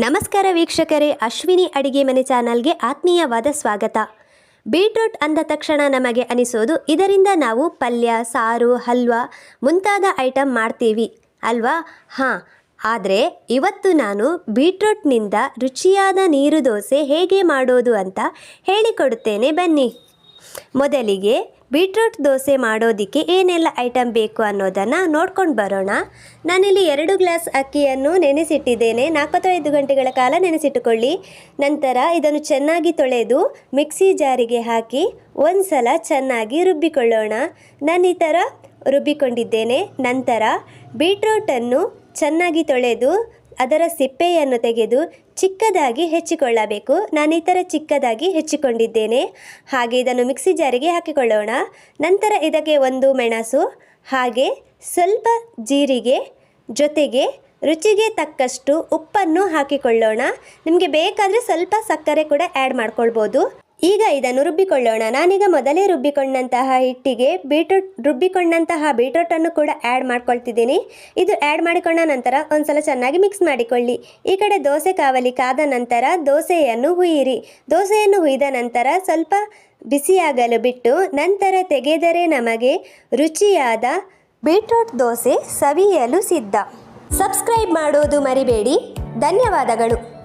ನಮಸ್ಕಾರ ವೀಕ್ಷಕರೇ, ಅಶ್ವಿನಿ ಅಡಿಗೆ ಮನೆ ಚಾನಲ್ಗೆ ಆತ್ಮೀಯವಾದ ಸ್ವಾಗತ. ಬೀಟ್ರೂಟ್ ಅಂದ ತಕ್ಷಣ ನಮಗೆ ಅನಿಸೋದು, ಇದರಿಂದ ನಾವು ಪಲ್ಯ, ಸಾರು, ಹಲ್ವಾ ಮುಂತಾದ ಐಟಮ್ ಮಾಡ್ತೀವಿ. ಅಲ್ವಾ? ಹಾಂ, ಆದರೆ ಇವತ್ತು ನಾನು ಬೀಟ್ರೂಟ್ನಿಂದ ರುಚಿಯಾದ ನೀರು ದೋಸೆ ಹೇಗೆ ಮಾಡೋದು ಅಂತ ಹೇಳಿಕೊಡುತ್ತೇನೆ ಬನ್ನಿ. ಮೊದಲಿಗೆ ಬೀಟ್ರೂಟ್ ದೋಸೆ ಮಾಡೋದಕ್ಕೆ ಏನೆಲ್ಲ ಐಟಮ್ ಬೇಕು ಅನ್ನೋದನ್ನು ನೋಡ್ಕೊಂಡು ಬರೋಣ. ನಾನಿಲ್ಲಿ ಎರಡು ಗ್ಲಾಸ್ ಅಕ್ಕಿಯನ್ನು ನೆನೆಸಿಟ್ಟಿದ್ದೇನೆ. ನಾಲ್ಕು ಅಥವಾ ಐದು ಗಂಟೆಗಳ ಕಾಲ ನೆನೆಸಿಟ್ಟುಕೊಳ್ಳಿ. ನಂತರ ಇದನ್ನು ಚೆನ್ನಾಗಿ ತೊಳೆದು ಮಿಕ್ಸಿ ಜಾರಿಗೆ ಹಾಕಿ ಒಂದು ಸಲ ಚೆನ್ನಾಗಿ ರುಬ್ಬಿಕೊಳ್ಳೋಣ. ನಾನು ಈ ಥರ ರುಬ್ಬಿಕೊಂಡಿದ್ದೇನೆ. ನಂತರ ಬೀಟ್ರೂಟನ್ನು ಚೆನ್ನಾಗಿ ತೊಳೆದು ಅದರ ಸಿಪ್ಪೆಯನ್ನು ತೆಗೆದು ಚಿಕ್ಕದಾಗಿ ಹೆಚ್ಚಿಕೊಳ್ಳಬೇಕು. ನಾನು ಈ ಥರ ಚಿಕ್ಕದಾಗಿ ಹೆಚ್ಚಿಕೊಂಡಿದ್ದೇನೆ. ಹಾಗೆ ಇದನ್ನು ಮಿಕ್ಸಿ ಜಾರಿಗೆ ಹಾಕಿಕೊಳ್ಳೋಣ. ನಂತರ ಇದಕ್ಕೆ ಒಂದು ಮೆಣಸು, ಹಾಗೆ ಸ್ವಲ್ಪ ಜೀರಿಗೆ ಜೊತೆಗೆ ರುಚಿಗೆ ತಕ್ಕಷ್ಟು ಉಪ್ಪನ್ನು ಹಾಕಿಕೊಳ್ಳೋಣ. ನಿಮಗೆ ಬೇಕಾದರೆ ಸ್ವಲ್ಪ ಸಕ್ಕರೆ ಕೂಡ ಆ್ಯಡ್ ಮಾಡ್ಕೊಳ್ಬೋದು. ಈಗ ಇದನ್ನು ರುಬ್ಬಿಕೊಳ್ಳೋಣ. ನಾನೀಗ ಮೊದಲೇ ರುಬ್ಬಿಕೊಂಡಂತಹ ಹಿಟ್ಟಿಗೆ ಬೀಟ್ರೂಟ್, ರುಬ್ಬಿಕೊಂಡಂತಹ ಬೀಟ್ರೂಟನ್ನು ಕೂಡ ಆ್ಯಡ್ ಮಾಡ್ಕೊಳ್ತಿದ್ದೀನಿ. ಇದು ಆ್ಯಡ್ ಮಾಡಿಕೊಂಡ ನಂತರ ಒಂದ್ಸಲ ಚೆನ್ನಾಗಿ ಮಿಕ್ಸ್ ಮಾಡಿಕೊಳ್ಳಿ. ಈ ಕಡೆ ದೋಸೆ ಕಾವಲಿ ಕಾದ ನಂತರ ದೋಸೆಯನ್ನು ಹುಯಿರಿ ದೋಸೆಯನ್ನು ಹುಯ್ದ ನಂತರ ಸ್ವಲ್ಪ ಬಿಸಿಯಾಗಲು ಬಿಟ್ಟು ನಂತರ ತೆಗೆದರೆ ನಮಗೆ ರುಚಿಯಾದ ಬೀಟ್ರೂಟ್ ದೋಸೆ ಸವಿಯಲು ಸಿದ್ಧ. ಸಬ್ಸ್ಕ್ರೈಬ್ ಮಾಡೋದು ಮರಿಬೇಡಿ. ಧನ್ಯವಾದಗಳು.